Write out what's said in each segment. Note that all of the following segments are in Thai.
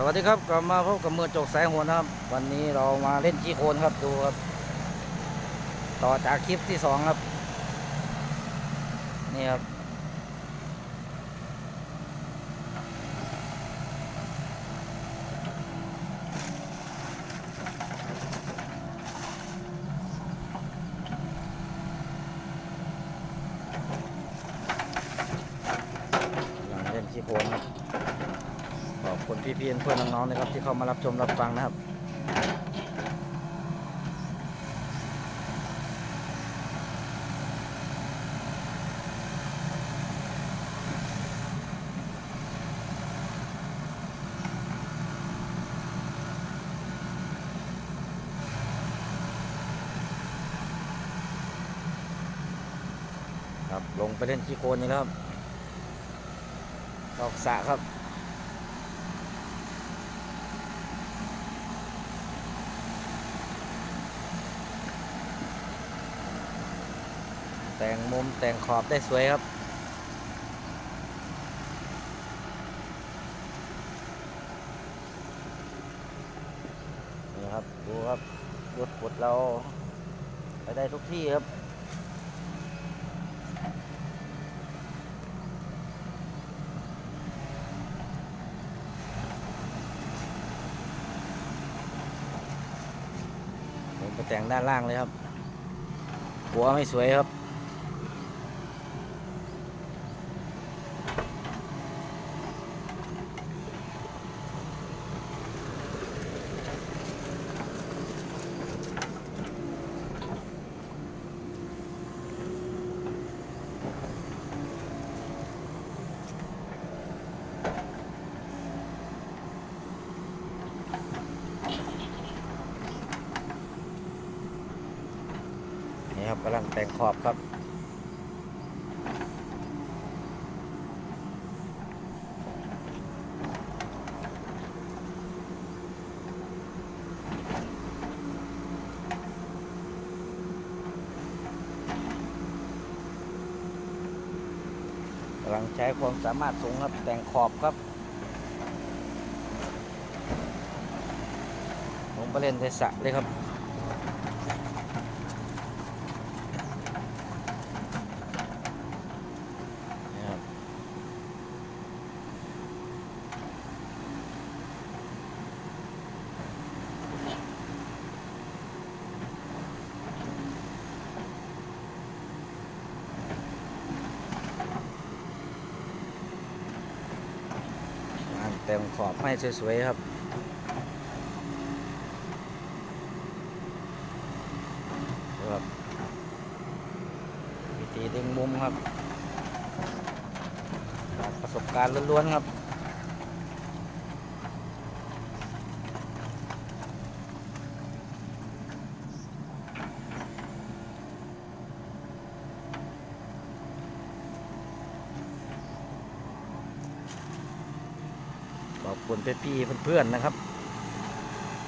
สวัสดีครับกลับมาพบกับมือจกสายหัวนะครับ วันนี้เรามาเล่นขี้โคลนครับดูครับ ต่อจากคลิปที่สองครับ นี่ครับ เล่นขี้โคลนครับ ขอบคุณพี่พี่เพื่อนน้องๆนะครับที่เข้ามารับชมรับฟังนะครับครับลงไปเล่นขี้โคลนนี่แล้วครับออกสะครับ แต่งมุมแต่งขอบได้สวยครับ นี่ครับ ดูครับรถกดเราไปได้ทุกที่ครับผมไปแต่งด้านล่างเลยครับหัวไม่สวยครับำลังแต่งขอบครับกำลังใช้ความสามารถสูงครับ แต่งขอบครับลงไปเล่นในสระเลยครับ แต็มขอบให้สวยๆครับครับวิธีดึงมุมครับประสบการณ์ล้วนๆครับ ขอบคุณพี่เพื่อนๆนะครับ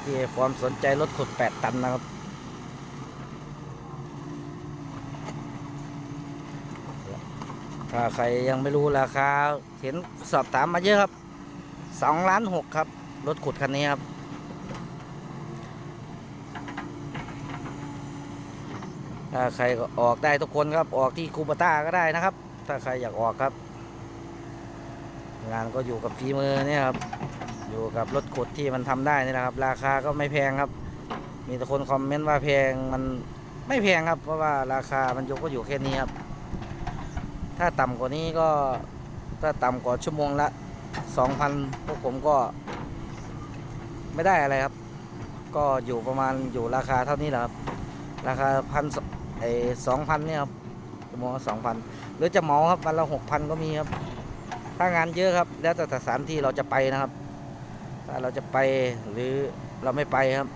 ที่ให้ความสนใจรถขุด8ตันนะครับถ้าใครยังไม่รู้ราคาเห็นสอบถามมาเยอะครับสองล้านหกครับ รถขุดคันนี้ครับ ถ้าใครก็ออกได้ทุกคนครับ ออกที่คูปต้าก็ได้นะครับ ถ้าใครอยากออกครับ งานก็อยู่กับฝีมือเนี่ยครับ อยู่กับรถขุดที่มันทำได้นี่นะครับ ราคาก็ไม่แพงครับ มีแต่คนคอมเมนต์ว่าแพงมันไม่แพงครับ เพราะว่าราคามันยู่ก็อยู่แค่นี้ครับ ถ้าต่ำกว่านี้ก็ถ้าต่ำกว่าชั่วโมงละสองพันพวกผมก็ไม่ได้อะไรครับ ก็อยู่ประมาณอยู่ราคาเท่านี้แหละครับ ราคาพันไอสองพันเนี่ยครับชั่วโมงสองพันหรือจะเหมาครับวันละหกพันก็มีครับ ถ้างานเยอะครับ แล้วแต่สถานที่เราจะไปนะครับ ถ้าเราจะไปหรือเราไม่ไปครับ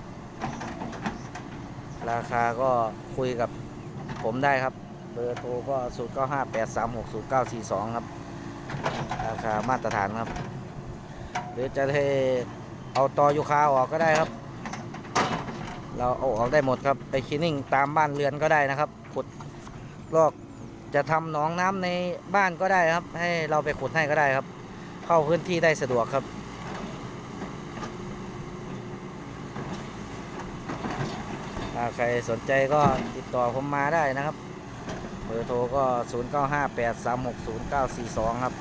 ราคาก็คุยกับผมได้ครับ เบอร์โทรก็ 0 9 5 8 3 6 0 9 4 2 ครับ ราคามาตรฐานครับ หรือจะให้เอาตอยูคาออกก็ได้ครับ เราเอาออกได้หมดครับ ไปคลีนนิ่งตามบ้านเรือนก็ได้นะครับขุดลอก จะทำหนองน้ำในบ้านก็ได้ครับ ให้เราไปขุดให้ก็ได้ครับ เข้าพื้นที่ได้สะดวกครับใครสนใจก็ติดต่อผมมาได้นะครับ เบอร์โทรก็ 0958360942 ครับ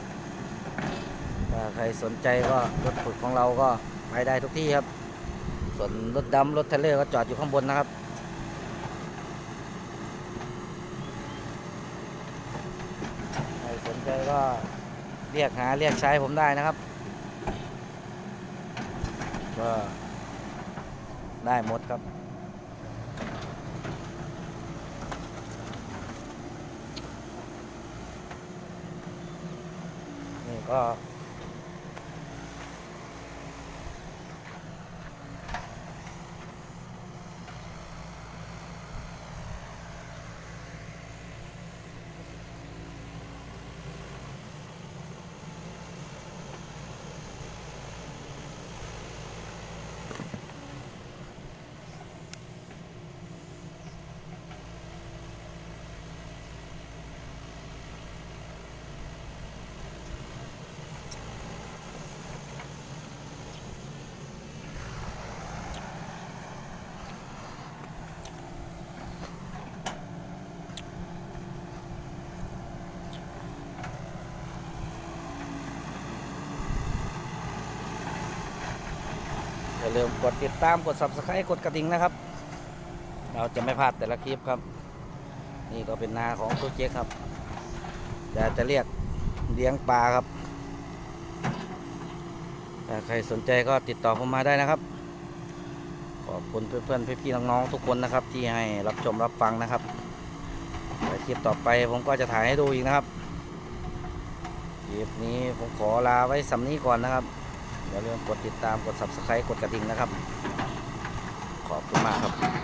ถ้าใครสนใจก็รถขุดของเราก็ไปได้ทุกที่ครับ ส่วนรถดำรถเทเลอร์ก็จอดอยู่ข้างบนนะครับ ก็เรียกหาเรียกใช้ผมได้นะครับ ก็ได้หมดครับ นี่ก็ อย่าลืมกดติดตามกด subscribe กดกระดิ่งนะครับ เราจะไม่พลาดแต่ละคลิปครับ นี่ก็เป็นนาของตัวเจ๊ครับอยากจะเรียกเลี้ยงปลาครับถ้าใครสนใจก็ติดต่อผมมาได้นะครับ ขอบคุณเพื่อนๆพี่ๆน้องๆทุกคนนะครับ ที่ให้รับชมรับฟังนะครับแต่คลิปต่อไปผมก็จะถ่ายให้ดูอีกนะครับคลิปนี้ผมขอลาไว้สำนี้ก่อนนะครับ อย่าลืมกดติดตามกด subscribe กดกระดิ่งนะครับ ขอบคุณมากครับ